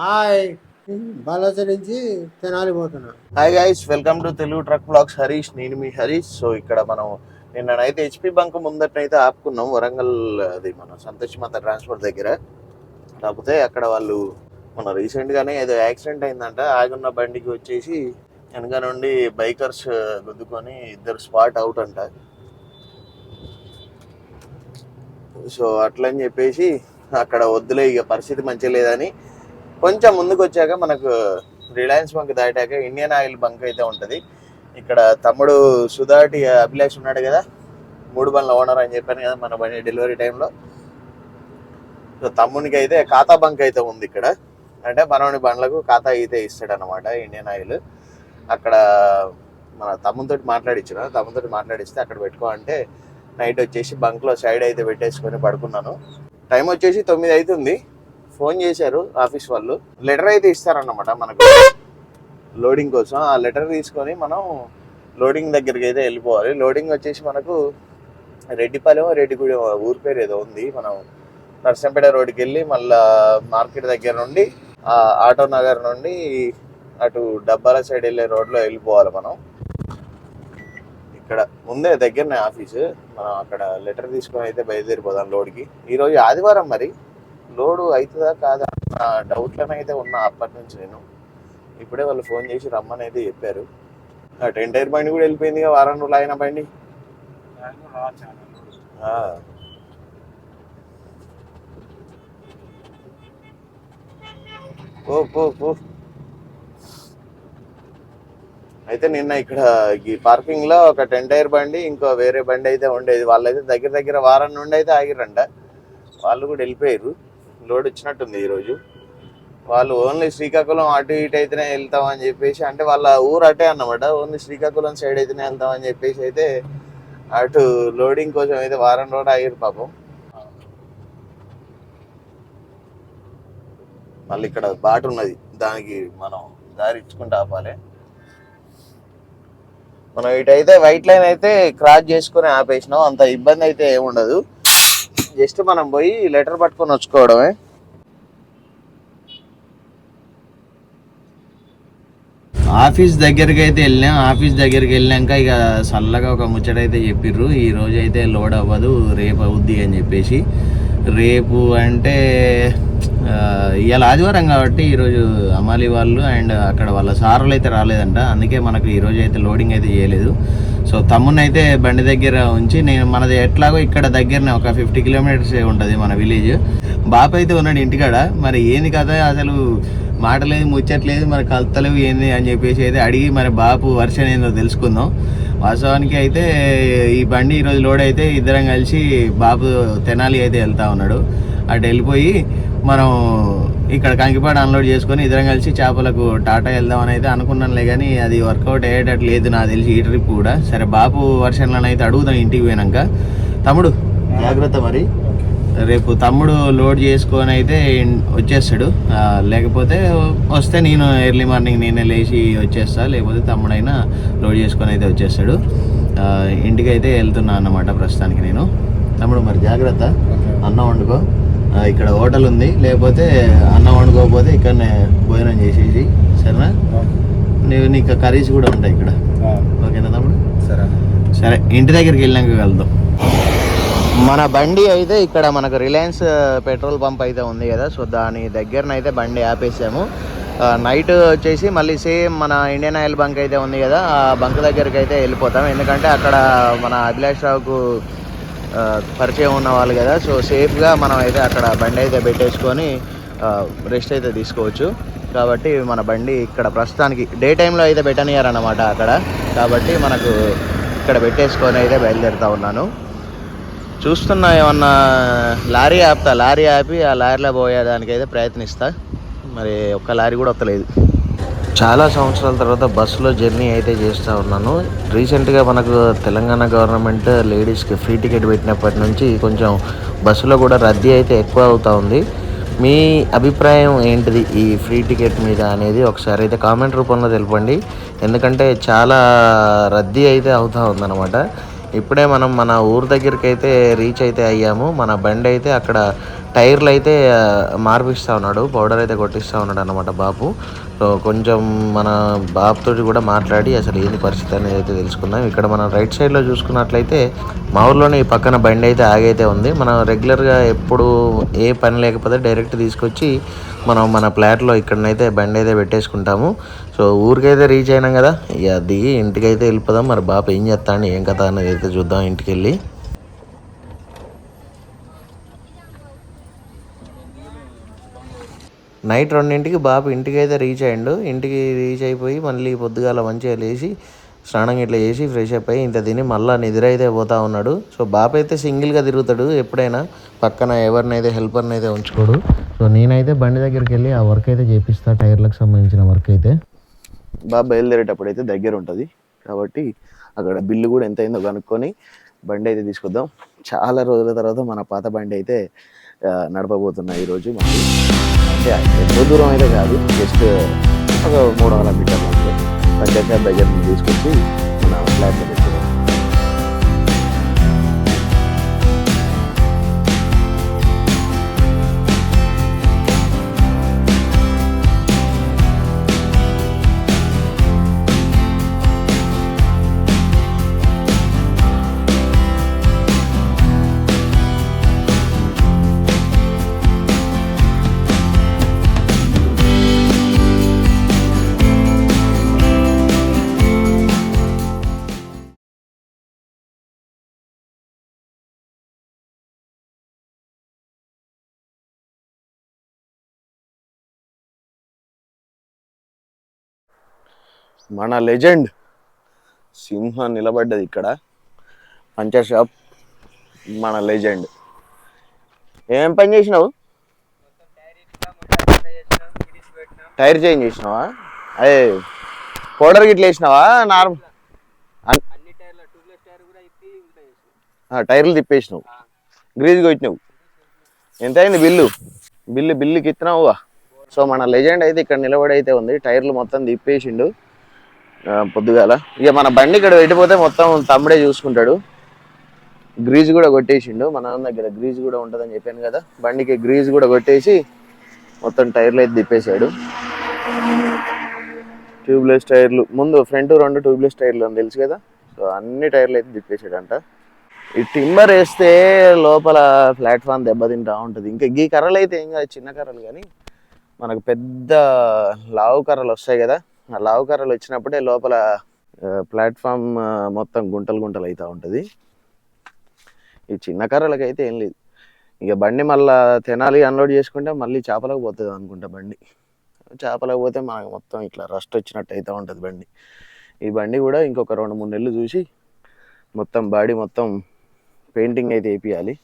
Hi. బాలాస నుంచి తెనాలి పోతున్నా. Hi guys welcome to Telugu truck blogs Harish నేను మీ హరీష్ సో ఇక్కడ మనం నిన్ననైతే హెచ్పి బంక్ ముందటనైతే ఆపుకున్నాం. వరంగల్ అది మన సంతోష్ మాత ట్రాన్స్పోర్ట్ దగ్గర. కాకపోతే అక్కడ వాళ్ళు మన రీసెంట్ గానే ఏదో యాక్సిడెంట్ అయిందంట. ఆగున్న బండికి వచ్చేసి వెనక నుండి బైకర్స్ uh, గుద్దుకొని ఇద్దరు స్పాట్ అవుట్ అంట. సో అట్లని చెప్పేసి అక్కడ వద్దులే ఇక పరిస్థితి మంచిగా లేదని కొంచెం ముందుకు వచ్చాక మనకు రిలయన్స్ బంక్ దాటాక ఇండియన్ ఆయిల్ బంక్ అయితే ఉంటుంది. ఇక్కడ తమ్ముడు సుధాటి అభిలాష్ ఉన్నాడు కదా మూడు బండ్ల ఓనర్ అని చెప్పాను కదా మన బండి డెలివరీ టైంలో. సో తమ్మునికి అయితే ఖాతా బంక్ అయితే ఉంది ఇక్కడ. అంటే మనోని బండ్లకు ఖాతా అయితే ఇస్తాడు అనమాట ఇండియన్ ఆయిల్. అక్కడ మన తమ్ముతో మాట్లాడించిన తమ్ముతో మాట్లాడిస్తే అక్కడ పెట్టుకో అంటే నైట్ వచ్చేసి బంక్లో సైడ్ అయితే పెట్టేసుకొని పడుకున్నాను. టైం వచ్చేసి తొమ్మిది అవుతుంది. ఫోన్ చేశారు ఆఫీస్ వాళ్ళు. లెటర్ అయితే ఇస్తారన్నమాట మనకు. లోడింగ్ కోసం. ఆ లెటర్ తీసుకొని మనం లోడింగ్ దగ్గరికి అయితే వెళ్ళిపోవాలి. లోడింగ్ వచ్చేసి మనకు రెడ్డిపాలెం రెడ్డిగూడెం ఊరి పేరు ఏదో ఉంది. మనం నర్సంపేట రోడ్డుకి వెళ్ళి మళ్ళా మార్కెట్ దగ్గర నుండి ఆ ఆటో నగర్ నుండి అటు డబ్బాల సైడ్ వెళ్ళే రోడ్లో వెళ్ళిపోవాలి మనం. ఇక్కడ ముందే దగ్గరనే ఆఫీసు. మనం అక్కడ లెటర్ తీసుకొని అయితే బయలుదేరిపోదాం లోడ్కి. ఈరోజు ఆదివారం మరి. లోడు అవుతుందా కాదా అన్న డౌట్లోనే అయితే ఉన్నా అప్పటి నుంచి నేను. ఇప్పుడే వాళ్ళు ఫోన్ చేసి రమ్మని అయితే చెప్పారు. టెన్ టైర్ బండి కూడా వెళ్ళిపోయింది వారం రోజులు అయిన బండి. పో పో పో. అయితే నిన్న ఇక్కడ ఈ పార్కింగ్లో ఒక టెన్ టైర్ బండి ఇంకో వేరే బండి అయితే ఉండేది. వాళ్ళైతే దగ్గర దగ్గర వారం నుండి అయితే ఆగిరంట వాళ్ళు కూడా వెళ్ళిపోయారు. లోడ్ వచ్చినట్టుంది ఈరోజు. వాళ్ళు ఓన్లీ శ్రీకాకుళం అటు ఇటు అయితేనే వెళ్తామని చెప్పేసి అంటే వాళ్ళ ఊరు అటే అన్నమాట. ఓన్లీ శ్రీకాకుళం సైడ్ అయితేనే వెళ్తామని చెప్పేసి అయితే అటు లోడింగ్ కోసం అయితే వారం రోజు ఆగిరు పాపం. మళ్ళీ ఇక్కడ బాట ఉన్నది. దానికి మనం దారి ఇచ్చుకుంటూ ఆపాలి. మనం ఇటైతే వైట్ లైన్ అయితే క్రాస్ చేసుకుని ఆపేసినాం. అంత ఇబ్బంది అయితే ఏముండదు. జస్ట్ మనం పోయి లెటర్ పట్టుకొని వచ్చుకోవడమే. ఆఫీస్ దగ్గరికి అయితే వెళ్ళాం ఆఫీస్ దగ్గరికి వెళ్ళాక ఇక చల్లగా ఒక ముచ్చట అయితే చెప్పిర్రు. ఈ రోజు అయితే లోడ్ అవ్వదు రేపు అవుద్ది అని చెప్పేసి. రేపు అంటే ఇవాళ ఆదివారం కాబట్టి ఈరోజు అమాలి వాళ్ళు అండ్ అక్కడ వాళ్ళ సారులు అయితే రాలేదంట. అందుకే మనకు ఈరోజు అయితే లోడింగ్ అయితే చేయలేదు. సో తమ్ముని అయితే బండి దగ్గర ఉంచి నేను మనది ఎట్లాగో ఇక్కడ దగ్గరనే ఒక ఫిఫ్టీ కిలోమీటర్స్ ఉంటుంది మన విలేజ్. బాప అయితే ఉన్నాడు ఇంటికాడ. మరి ఏంది కదా అసలు మాటలేదు ముచ్చట్లేదు మరి కలతలేవు ఏంది అని చెప్పేసి అయితే అడిగి మరి బాపు వర్షన్ ఏందో తెలుసుకుందాం. వాస్తవానికి అయితే ఈ బండి ఈరోజు లోడ్ అయితే ఇద్దరం కలిసి బాపు తెనాలి అయితే వెళ్తా ఉన్నాడు. అటు వెళ్ళిపోయి మనం ఇక్కడ కంకిపాడు అన్లోడ్ చేసుకొని ఇద్దరం కలిసి చేపలకు టాటా వెళ్దామని అయితే అనుకున్నానులే కానీ అది వర్కౌట్ అయ్యేటట్లు లేదు నాకు తెలిసి ఈ ట్రిప్ కూడా. సరే బాపు వర్షన్లను అయితే అడుగుదాం ఇంటికి పోయినాక. తమ్ముడు జాగ్రత్త మరి. రేపు తమ్ముడు లోడ్ చేసుకొని అయితే వచ్చేస్తాడు. లేకపోతే వస్తే నేను ఎర్లీ మార్నింగ్ నేనే లేచి వచ్చేస్తా. లేకపోతే తమ్ముడైనా లోడ్ చేసుకొని అయితే వచ్చేస్తాడు. ఇంటికి అయితే వెళ్తున్నా అన్నమాట ప్రస్తుతానికి నేను. తమ్ముడు మరి జాగ్రత్త. అన్నం వండుకో. ఇక్కడ హోటల్ ఉంది. లేకపోతే అన్నం వండుకోకపోతే ఇక్కడనే భోజనం చేసేసి సరేనా? నీవు నీకు కర్రీస్ కూడా ఉంటాయి ఇక్కడ. ఓకేనా తమ్ముడు? సరే. సరే ఇంటి దగ్గరికి వెళ్ళాక కలుద్దాం మన బండి అయితే ఇక్కడ మనకు రిలయన్స్ పెట్రోల్ పంప్ అయితే ఉంది కదా. సో దాని దగ్గరనైతే బండి ఆపేసాము. నైట్ వచ్చేసి మళ్ళీ సేమ్ మన ఇండియన్ ఆయిల్ బంక్ అయితే ఉంది కదా. ఆ బంక్ దగ్గరికి అయితే వెళ్ళిపోతాం. ఎందుకంటే అక్కడ మన అభిలాష్ రావుకు పరిచయం ఉన్న వాళ్ళు కదా. సో సేఫ్గా మనం అయితే అక్కడ బండి అయితే పెట్టేసుకొని రెస్ట్ అయితే తీసుకోవచ్చు. కాబట్టి మన బండి ఇక్కడ ప్రస్తుతానికి డే టైంలో అయితే పెట్టనియారన్నమాట అక్కడ. కాబట్టి మనకు ఇక్కడ పెట్టేసుకొని అయితే బయలుదేరుతా ఉన్నాను. చూస్తున్నా ఏమన్నా లారీ ఆపుతా? లారీ ఆపి ఆ లారీలో పోయేదానికి అయితే ప్రయత్నిస్తా. మరి ఒక్క లారీ కూడా వస్తలేదు. చాలా సంవత్సరాల తర్వాత బస్సులో జర్నీ అయితే చేస్తూ ఉన్నాను. రీసెంట్గా మనకు తెలంగాణ గవర్నమెంట్ లేడీస్కి ఫ్రీ టికెట్ పెట్టినప్పటి నుంచి కొంచెం బస్సులో కూడా రద్దీ అయితే ఎక్కువ అవుతూ ఉంది. మీ అభిప్రాయం ఏంటిది ఈ ఫ్రీ టికెట్ మీద అనేది ఒకసారి అయితే కామెంట్ రూపంలో తెలపండి. ఎందుకంటే చాలా రద్దీ అయితే అవుతూ ఉందన్నమాట. ఇప్పుడే మనం మన ఊరు దగ్గరికి అయితే రీచ్ అయితే అయ్యాము. మన బండి అయితే అక్కడ టైర్లు అయితే మార్పిస్తూ ఉన్నాడు. పౌడర్ అయితే కొట్టిస్తూ ఉన్నాడు అనమాట బాపు కొంచెం మన బాబుతో కూడా మాట్లాడి అసలు ఏంది పరిస్థితి అనేది అయితే తెలుసుకుందాం. ఇక్కడ మనం రైట్ సైడ్లో చూసుకున్నట్లయితే మా ఊర్లోనే ఈ పక్కన బండి అయితే ఆగైతే ఉంది. మనం రెగ్యులర్గా ఎప్పుడు ఏ పని లేకపోతే డైరెక్ట్ తీసుకొచ్చి మనం మన ఫ్లాట్లో ఇక్కడనైతే బండి అయితే పెట్టేసుకుంటాము. సో ఊరికైతే రీచ్ అయినాం కదా. ఇక దిగి ఇంటికైతే వెళ్ళిపోదాం. మరి బాప ఏం చేస్తాను ఏం కథ అనేది అయితే చూద్దాం ఇంటికి వెళ్ళి నైట్ రెండింటికి బాబు ఇంటికి అయితే రీచ్ అయ్యిండు. ఇంటికి రీచ్ అయిపోయి మళ్ళీ పొద్దుగాల మంచిగా లేచి స్నానం ఇట్లా చేసి ఫ్రెష్ అప్ అయ్యి ఇంత తిని మళ్ళీ నిద్ర అయితే పోతా ఉన్నాడు. సో బాబు అయితే సింగిల్గా తిరుగుతాడు ఎప్పుడైనా. పక్కన ఎవరినైతే హెల్పర్ని అయితే ఉంచుకోడు. సో నేనైతే బండి దగ్గరికి వెళ్ళి ఆ వర్క్ అయితే చేపిస్తా. టైర్లకు సంబంధించిన వర్క్ అయితే. బాబు బయలుదేరేటప్పుడు అయితే దగ్గర ఉంటుంది. కాబట్టి అక్కడ బిల్లు కూడా ఎంత అయిందో కనుక్కొని బండి అయితే తీసుకొద్దాం. చాలా రోజుల తర్వాత మన పాత బండి అయితే నడపబోతున్నాయి ఈరోజు మళ్ళీ. అంటే ఎంతో దూరం అయితే కాదు జస్ట్ ఒక మూడు వందల మీటర్లు అంతే. పంచాయతీ దగ్గర తీసుకొచ్చి మన లెజెండ్ సింహ నిలబడ్డది ఇక్కడ. పంచర్ షాప్ మన లెజెండ్. ఏం పని చేసినావు? టైర్ చేంజ్ చేసినావా? అదే పౌడర్ గిట్ల వేసినావా? నార్మల్ టైర్లు తిప్పేసినావు. గ్రీజ్ కొట్టినావు. ఎంత అయింది బిల్లు? బిల్లు బిల్లుకి ఇస్తున్నావుగా సో మన లెజెండ్ అయితే ఇక్కడ నిలబడి అయితే ఉంది. టైర్లు మొత్తం తిప్పేసిండు. పొద్దుగాల. ఇక మన బండి ఇక్కడ పెట్టిపోతే మొత్తం తమ్ముడే చూసుకుంటాడు. గ్రీజ్ కూడా కొట్టేసిండు. మన దగ్గర గ్రీజ్ కూడా ఉంటుందని చెప్పాను కదా. బండికి గ్రీజ్ కూడా కొట్టేసి మొత్తం టైర్లు అయితే తిప్పేశాడు. ట్యూబ్లెస్ టైర్లు. ముందు ఫ్రంట్ రెండు ట్యూబ్లెస్ టైర్లు అని తెలుసు కదా. సో అన్ని టైర్లు అయితే తిప్పేసాడంట ఈ టింబర్ వేస్తే లోపల ప్లాట్ఫామ్ దెబ్బతింటా ఉంటుంది. ఇంకా గీ కర్రలు అయితే ఏం కాదు చిన్న కర్రలు కానీ మనకు పెద్ద లావు కర్రలు వస్తాయి కదా. లావుకారాలు లావు కర్రలు వచ్చినప్పుడే లోపల ప్లాట్ఫామ్ మొత్తం గుంటలు గుంటలు అవుతూ ఉంటుంది. ఈ చిన్న కర్రలకి అయితే ఏం లేదు. ఇక బండి మళ్ళా తినాలి అన్లోడ్ చేసుకుంటే మళ్ళీ చేపలకు పోతుంది అనుకుంటా బండి. చేపలకు పోతే మనకు మొత్తం ఇట్లా రస్ట్ వచ్చినట్టు అవుతూ ఉంటుంది బండి. ఈ బండి కూడా ఇంకొక రెండు మూడు నెలలు చూసి మొత్తం బాడీ మొత్తం పెయింటింగ్ అయితే వేపియాలి.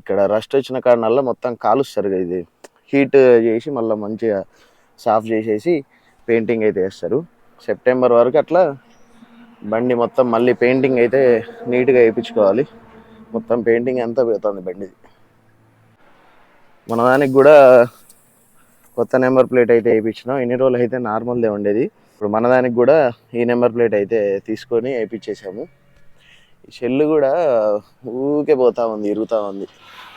ఇక్కడ రస్ట్ వచ్చిన కారణాల మొత్తం కాలుస్తారు ఇది. హీట్ చేసి మళ్ళీ మంచిగా సాఫ్ చేసేసి పెయింటింగ్ అయితే వేస్తారు. సెప్టెంబర్ వరకు అట్లా బండి మొత్తం మళ్ళీ పెయింటింగ్ అయితే నీట్గా వేయించుకోవాలి. మొత్తం పెయింటింగ్ అంతా పోతుంది బండిది. మన దానికి కూడా కొత్త నెంబర్ ప్లేట్ అయితే వేయించినాం. ఎన్ని రోజులు అయితే నార్మల్దే ఉండేది. ఇప్పుడు మన దానికి కూడా ఈ నెంబర్ ప్లేట్ అయితే తీసుకొని వేయించేసాము. ఈ షెల్ కూడా ఊకే పోతా ఉంది ఇరుగుతూ ఉంది.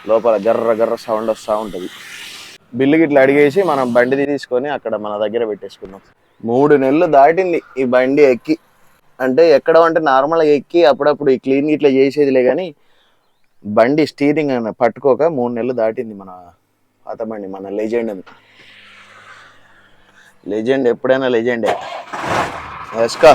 లోపల గర్ర గర్ర సౌండ్ వస్తూ ఉంటుంది. బిల్లు గిట్లా అడిగేసి మనం బండి తీసుకొని అక్కడ మన దగ్గర పెట్టేసుకున్నాం. మూడు నెలలు దాటింది ఈ బండి ఎక్కి. అంటే ఎక్కడ అంటే నార్మల్గా ఎక్కి అప్పుడప్పుడు ఈ క్లీన్ ఇట్లా చేసేదిలే కానీ బండి స్టీరింగ్ అని పట్టుకోక మూడు నెలలు దాటింది మన అతబండి మన లెజెండ్ అని. లెజెండ్ ఎప్పుడైనా లెజెండే ఎస్కా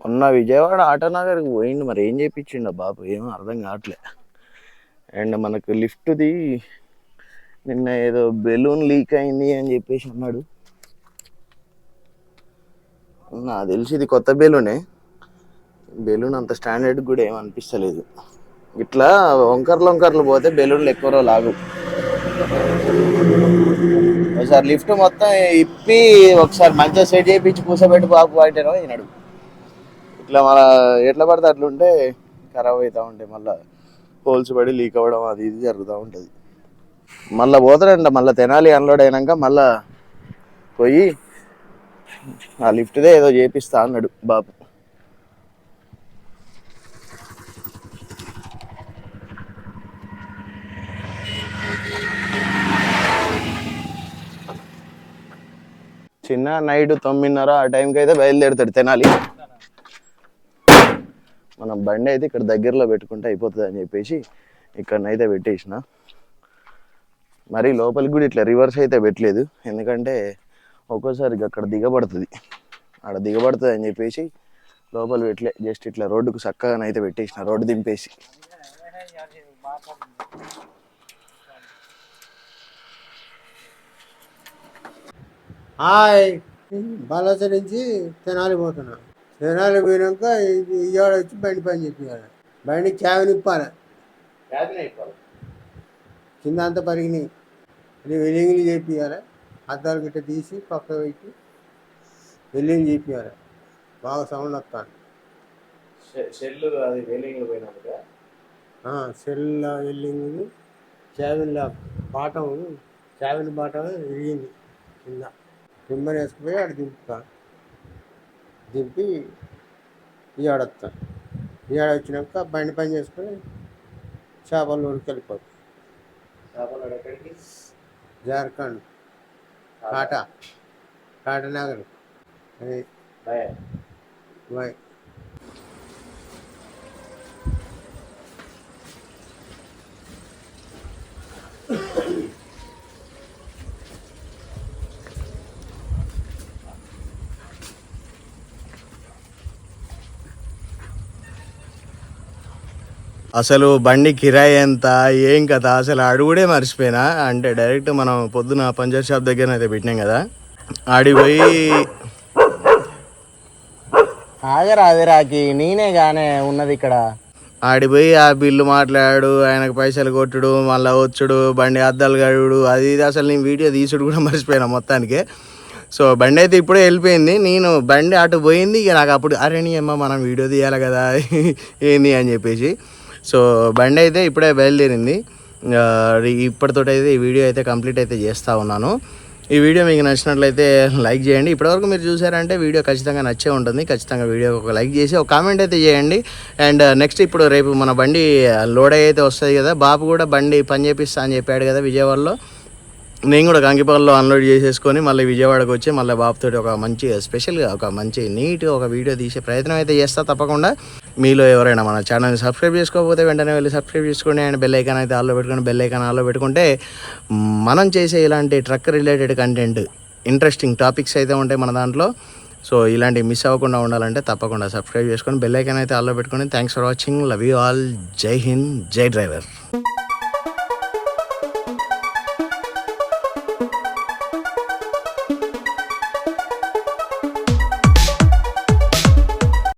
మొన్న విజయవాడ ఆటనగర్కి పోయిండు మరి ఏం చేయించిండు బాబు ఏమో అర్థం కావట్లే. అండ్ మనకు లిఫ్ట్ది నిన్న ఏదో బెలూన్ లీక్ అయింది అని చెప్పేసి అన్నాడు. నా తెలిసి ఇది కొత్త బెలూనే. బెలూన్ అంత స్టాండర్డ్ కూడా ఏమనిపిస్తలేదు ఇట్లా వంకర్లు వంకర్లు పోతే బెలూన్లు ఎక్కువ రోజు లాగవు ఒకసారి లిఫ్ట్ మొత్తం ఇప్పి ఒకసారి మంచిగా సెట్ చేయించి కూర్చోబెట్టి బాబు అంటేనో ఈనాడు ఇట్లా మన ఎట్లా పడితే అట్లుంటే ఉంటే ఖరాబ్ అవుతూ ఉంటాయి మళ్ళీ హోల్స్ పడి లీక్ అవ్వడం అది ఇది జరుగుతూ ఉంటుంది. మళ్ళీ పోతాడంట మళ్ళీ తెనాలి అన్లోడ్ అయినాక మళ్ళీ పోయి ఆ లిఫ్ట్దే ఏదో చేపిస్తా అన్నాడు బాబు. చిన్న నైట్ తొమ్మిదిన్నర ఆ టైంకి అయితే బయలుదేరుతాడు తినాలి. మనం బండి అయితే ఇక్కడ దగ్గరలో పెట్టుకుంటే అయిపోతుంది అని చెప్పేసి ఇక్కడనైతే పెట్టేసిన. మరి లోపలికి కూడా ఇట్లా రివర్స్ అయితే పెట్టలేదు. ఎందుకంటే ఒక్కోసారి అక్కడ దిగబడుతుంది. ఆడ దిగబడుతుంది అని చెప్పేసి లోపల పెట్టలే జస్ట్ ఇట్లా రోడ్డుకు చక్కగానైతే పెట్టేసిన రోడ్డు దింపేసి. హాయ్. బాలాస నుంచి తెనాలి పోతున్నా. తెనాలి పోయినాక ఇవాడ వచ్చి బండి పని చెప్పాలి బండి క్యాబిన్ ఇప్పాలి కింద అంతా పరిగినాయి. వెల్లింగ్లు చేపియాలి అద్దాలు గిట్ట తీసి పక్క పెట్టి వెల్లింగ్ చేపియాలి బాగా సౌండ్ వస్తాను సెల్లు అది పోయినాక సెల్ వెల్లింగ్ క్యాబిన్ల బాటం క్యాబిన్ బాటం విరిగింది కింద. రిమ్మని వేసుకుపోయి ఆడ దింపుతా. దింపి ఈయాడ వస్తా ఈయాడ వచ్చినాక బండి పని చేసుకొని చేపల ఊరికి వెళ్ళిపోతాం. జార్ఖండ్. కాటా కాటానగర్ అది బాయ్ అసలు బండి కిరాయి ఎంత ఏం కథ అసలు అడుగుడే మర్చిపోయినా. అంటే డైరెక్ట్ మనం పొద్దున పంచర్ షాప్ దగ్గర అయితే పెట్టినాం కదా. ఆడికి పోయి ఆగరా అదిరాకి నేనే గానే ఉన్నది ఇక్కడ. ఆడిపోయి ఆ బిల్లు మాట్లాడు ఆయనకు పైసలు కొట్టుడు మళ్ళీ వచ్చుడు బండి అద్దాలు గడుడు అది ఇది అసలు నేను వీడియో తీసుడు కూడా మర్చిపోయినా మొత్తానికి. సో బండి అయితే ఇప్పుడే వెళ్ళిపోయింది. నేను బండి అటు పోయింది ఇక నాకు అప్పుడు అరే నీ అమ్మ మనం వీడియో తీయాలి కదా ఏంది? అని చెప్పేసి. సో బండి అయితే ఇప్పుడే బయలుదేరింది. ఇప్పటితో అయితే ఈ వీడియో అయితే కంప్లీట్ అయితే చేస్తూ ఉన్నాను. ఈ వీడియో మీకు నచ్చినట్లయితే లైక్ చేయండి. ఇప్పటివరకు మీరు చూసారంటే వీడియో ఖచ్చితంగా నచ్చే ఉంటుంది. ఖచ్చితంగా వీడియో ఒక లైక్ చేసి ఒక కామెంట్ అయితే చేయండి. అండ్ నెక్స్ట్ ఇప్పుడు రేపు మన బండి లోడ్ అయితే వస్తుంది కదా బాబు కూడా బండి పని చేపిస్తా అని చెప్పాడు కదా విజయవాడలో. నేను కూడా కంకిపాలలో అన్లోడ్ చేసేసుకొని మళ్ళీ విజయవాడకు వచ్చి మళ్ళీ బాబుతో ఒక మంచి స్పెషల్గా ఒక మంచి నీట్ ఒక వీడియో తీసే ప్రయత్నం అయితే చేస్తా తప్పకుండా. మీలో ఎవరైనా మన ఛానల్ని సబ్స్క్రైబ్ చేసుకోకపోతే వెంటనే వెళ్ళి సబ్స్క్రైబ్ చేసుకోండి అండ్ బెల్ ఐకాన్ అయితే ఆల్లో పెట్టుకొని బెల్ ఐకాన్ ఆల్లో పెట్టుకుంటే మనం చేసే ఇలాంటి truck related content interesting topics అయితే ఉంటాయి మన దాంట్లో. సో ఇలాంటివి మిస్ అవ్వకుండా ఉండాలంటే తప్పకుండా సబ్స్క్రైబ్ చేసుకొని బెల్ ఐకాన్ అయితే ఆల్లో పెట్టుకొని thanks for watching love you all జై హింద్. జై డ్రైవర్.